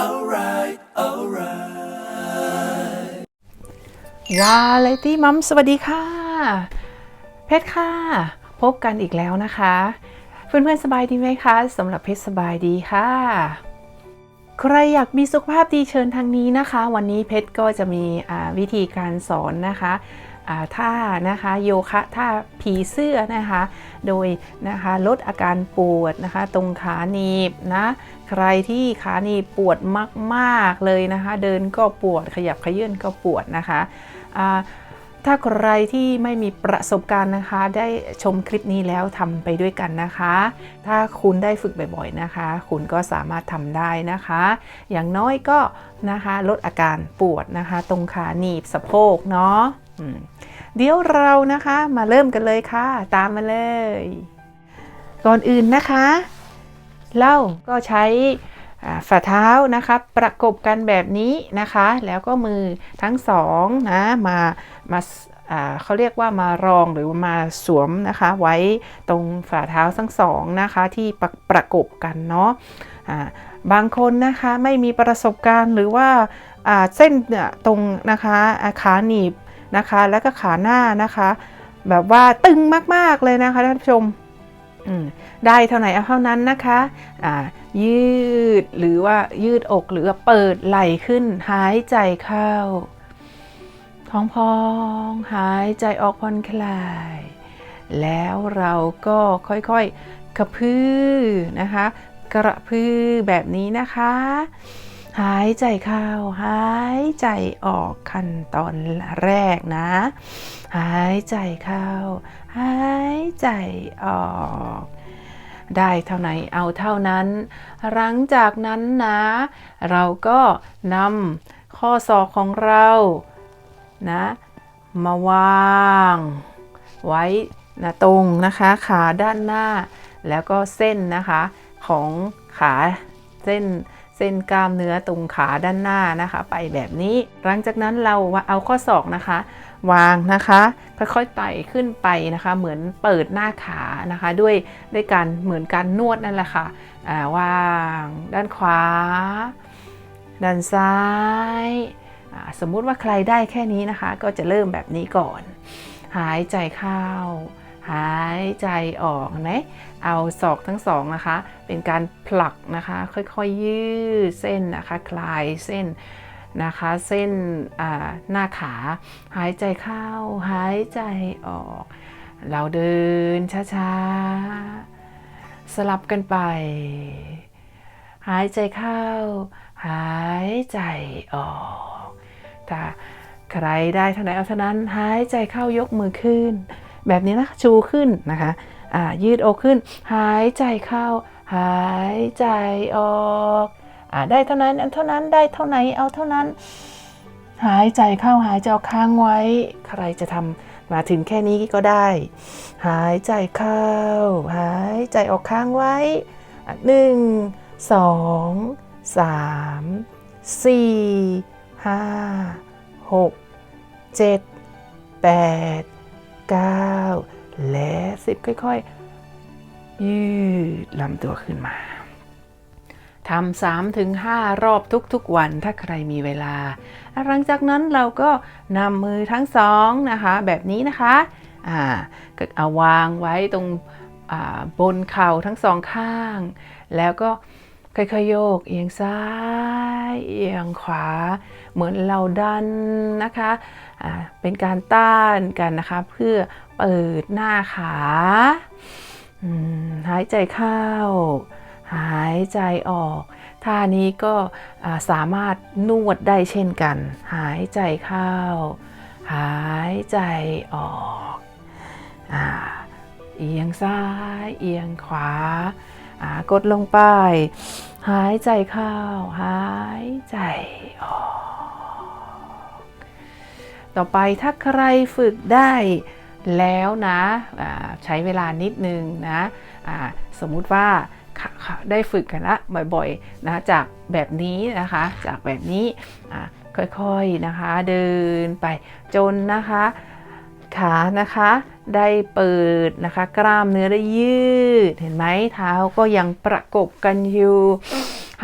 alright, alright. วาไลตี้มัมสวัสดีค่ะ เพชรค่ะ พบกันอีกแล้วนะคะ เพื่อนๆสบายดีไหมคะสำหรับเพชรสบายดีค่ะ ใครอยากมีสุขภาพดีเชิญทางนี้นะคะ วันนี้เพชรก็จะมีวิธีการสอนนะคะ ท่านะคะโยคะท่าผีเสื้อนะคะ โดยนะคะลดอาการปวดนะคะ ตรงขาหนีบนะใครที่ขาหนีบปวดมากๆเลยนะคะ เดินก็ปวดขยับขยื่นก็ปวดนะคะถ้าใครที่ไม่มีประสบการณ์นะคะ ได้ชมคลิปนี้แล้วทำไปด้วยกันนะคะ ถ้าคุณได้ฝึกบ่อยๆนะคะ คุณก็สามารถทำได้นะคะ อย่างน้อยก็นะคะลดอาการปวดนะคะ ตรงขาหนีบสะโพกเนาะ เดี๋ยวเรานะคะมาเริ่มกันเลยค่ะ ตามมาเลย ก่อนอื่นนะคะเราก็ใช้ฝ่าเท้านะคะประกบกันแบบนี้นะคะ แล้วก็มือทั้งสองนะมามาเขาเรียกว่ามารองหรือมาสวมนะคะ ไว้ตรงฝ่าเท้าทั้งสองนะคะที่ประประกบกันเนาะบางคนนะคะไม่มีประสบการณ์หรือว่าเส้นตรงนะคะขาหนีบ นะคะ แล้วก็ขาหน้านะคะ แบบว่าตึงมากๆเลยนะคะท่านผู้ชมมได้เท่าไหร่เอาเท่านั้นนะคะยืดหรือว่ายืดอกหรือเปิดไหล่ขึ้น หายใจเข้า ท้องพอง หายใจออกผ่อนคลาย แล้วเราก็ค่อยๆกระพือนะคะ กระพือแบบนี้นะคะ หายใจเข้า หายใจออกขั้นตอนแรกนะ หายใจเข้า หายใจออก ได้เท่าไหนเอาเท่านั้น หลังจากนั้นนะ เราก็นำข้อศอกของเรานะ มาวาง ไว้นะตรงนะคะ ขาด้านหน้า แล้วก็เส้นนะคะของขาเส้น ส้นกล้ามเนื้อตรงขาด้านหน้านะคะ ไปแบบนี้ หลังจากนั้นเราเอาข้อศอกนะคะ วางนะคะ ค่อยๆไต่ขึ้นไปนะคะ เหมือนเปิดหน้าขานะคะ ด้วยด้วยการเหมือนการนวดนั่นแหละค่ะอ่าวางด้านขวา ด้านซ้ายาสมมุติว่าใครได้แค่นี้นะคะ ก็จะเริ่มแบบนี้ก่อน หายใจเข้า หายใจออกเห็นไหมเอาศอกทั้งสองนะคะ เป็นการผลักนะคะ ค่อยๆยืดเส้นนะคะ คลายเส้นนะคะ เส้นหน้าขา หายใจเข้า หายใจออก เราเดินช้าๆ สลับกันไป หายใจเข้า หายใจออกถ้าใครได้เท่าไหร่เอาเท่านั้น หายใจเข้ายกมือขึ้น แบบนี้นะชูขึ้นนะคะอ่ายืดอกขึ้น หายใจเข้า หายใจออกอได้เท่านั้นเท่านั้นได้เท่าไหนเอาเท่านั้น หายใจเข้าหายใจออกค้างไว้ ใครจะทำมาถึงแค่นี้ก็ได้ หายใจเข้า หายใจออกค้างไว้หนึ่งสองสามสี่ห้าหกเจ็ดแปด เก้าและสิบค่อยๆ ยืดลำตัวขึ้นมาทำสามถึงห้ารอบทุกๆวันถ้าใครมีเวลา หลังจากนั้นเราก็นำมือทั้งสองนะคะ แบบนี้นะคะอ่าก็เอาวางไว้ตรงบนเข่าทั้งสองข้าง แล้วก็ ค่อยๆโยก เอียงซ้าย เอียงขวา เหมือนเราดันนะคะอ่าเป็นการต้านกันนะคะ เพื่อเปิดหน้าขาหายใจเข้า หายใจออก ท่านี้ก็สามารถนวดได้เช่นกัน หายใจเข้า หายใจออกอเอียงซ้าย เอียงขวา กดลงไป หายใจเข้า หายใจออกต่อไปถ้าใครฝึกได้แล้วนะใช้เวลานิดนึงนะสมมุติว่าได้ฝึกกันละบ่อยๆนะจากแบบนี้นะคะ จากแบบนี้ค่อยๆนะคะ เดินไปจนนะคะ ขานะคะ ได้เปิดนะคะ กล้ามเนื้อได้ยืด เห็นไหมเท้าก็ยังประกบกันอยู่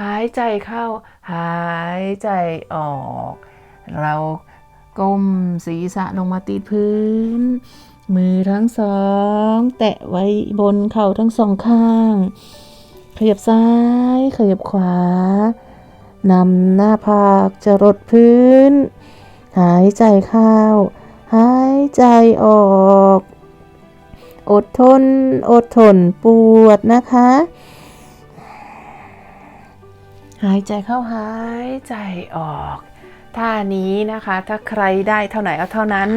หายใจเข้า หายใจออก เราก้มศีรษะลงมาติดพื้น มือทั้งสอง แตะไว้บนเข่าทั้งสองข้าง ขยับซ้ายขยับขวานำหน้าผากจะรดพื้น หายใจเข้า หาย ใจออก อดทน อดทนปวดนะคะ หายใจเข้าหายใจออกท่านี้นะคะถ้าใครได้เท่าไหร่เอาเท่านั้น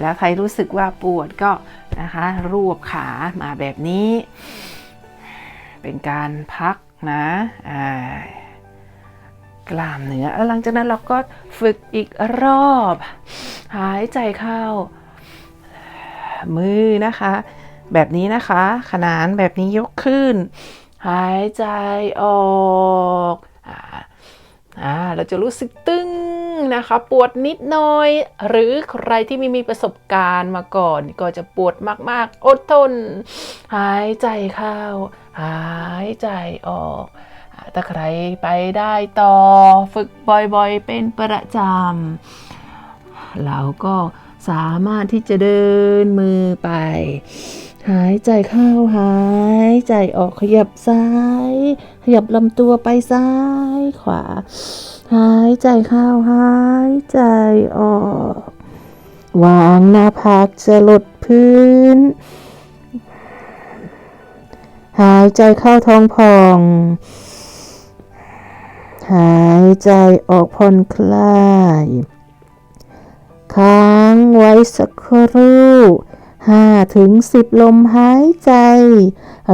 แล้วใครรู้สึกว่าปวดก็นะคะรวบขามาแบบนี้ เป็นการพักนะอ่ากล้ามเนื้อแล้วหลังจากนั้นเราก็ฝึกอีกรอบ หายใจเข้า มือนะคะ แบบนี้นะคะ ขนานแบบนี้ยกขึ้น หายใจออกอ่าอ่าเราจะรู้สึกตึงนะคะ ปวดนิดหน่อย หรือใครที่ไม่มีประสบการณ์มาก่อน ก็จะปวดมากๆ อดทน หายใจเข้า หายใจออกอ่าถ้าใครไปได้ต่อฝึกบ่อยๆ เป็นประจำเราก็ สามารถที่จะเดินมือไป หายใจเข้าหายใจออกขยับซ้าย ขยับลำตัวไปซ้ายขวา หายใจเข้าหายใจออก วางหน้าผากจะหลดพื้น หายใจเข้าท้องพอง หายใจออกผ่อนคลาย ค้างไว้สักครู่ห้าถึงสิบลมหายใจ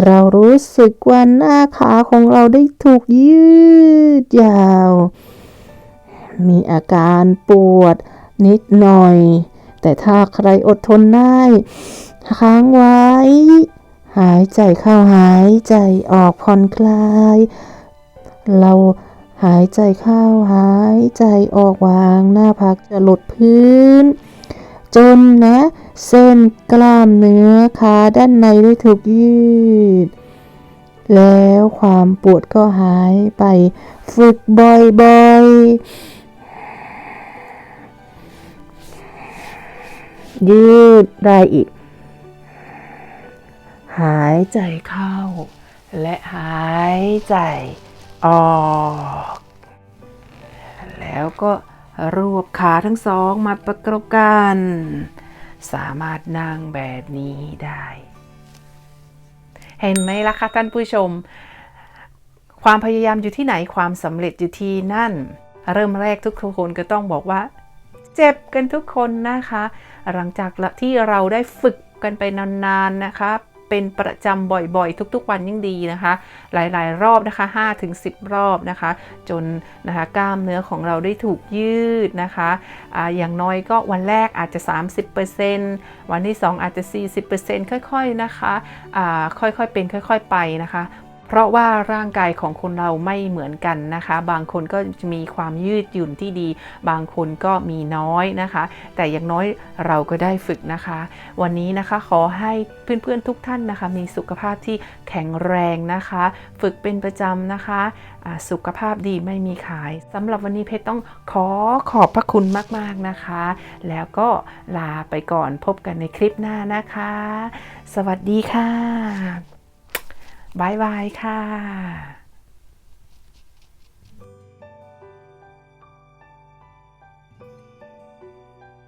เรารู้สึกว่าหน้าขาของเราได้ถูกยืดยาว มีอาการปวดนิดหน่อย แต่ถ้าใครอดทนได้ ค้างไว้ หายใจเข้าหายใจออกผ่อนคลาย เรา หายใจเข้าหายใจออกวางหน้าพักจะหลดพื้น จนนะ เส้นกล้ามเนื้อขาด้านในได้ถูกยืด แล้วความปวดก็หายไปฝึกบ่อยๆ ยืดได้อีก หายใจเข้า และหายใจ ออกแล้วก็รวบขาทั้งสองมาประกบกัน สามารถนั่งแบบนี้ได้ เห็นไหมล่ะคะท่านผู้ชม ความพยายามอยู่ที่ไหนความสำเร็จอยู่ที่นั่น เริ่มแรกทุกคนก็ต้องบอกว่า เจ็บกันทุกคนนะคะ หลังจากที่เราได้ฝึกกันไปนานๆนะคะ เป็นประจำบ่อยๆ ทุกๆ วันยิ่งดีนะคะ หลายๆ รอบนะคะ5ถึง10 รอบนะคะ จนนะคะกล้ามเนื้อของเราได้ถูกยืดนะคะอะอย่างน้อยก็วันแรกอาจจะ 30%วันที่ 2 อาจจะ 40%ค่อยๆนะคะะค่อยๆเป็นค่อย ๆไปนะคะ เพราะว่าร่างกายของคนเราไม่เหมือนกันนะคะ บางคนก็มีความยืดหยุ่นที่ดี บางคนก็มีน้อยนะคะ แต่อย่างน้อยเราก็ได้ฝึกนะคะ วันนี้นะคะขอให้เพื่อนๆทุกท่านนะคะ มีสุขภาพที่แข็งแรงนะคะ ฝึกเป็นประจำนะคะะสุขภาพดีไม่มีขายสำหรับวันนี้เพชรต้องขอขอบพระคุณมากๆนะคะ แล้วก็ลาไปก่อนพบกันในคลิปหน้านะคะ สวัสดีค่ะ บายบายค่ะ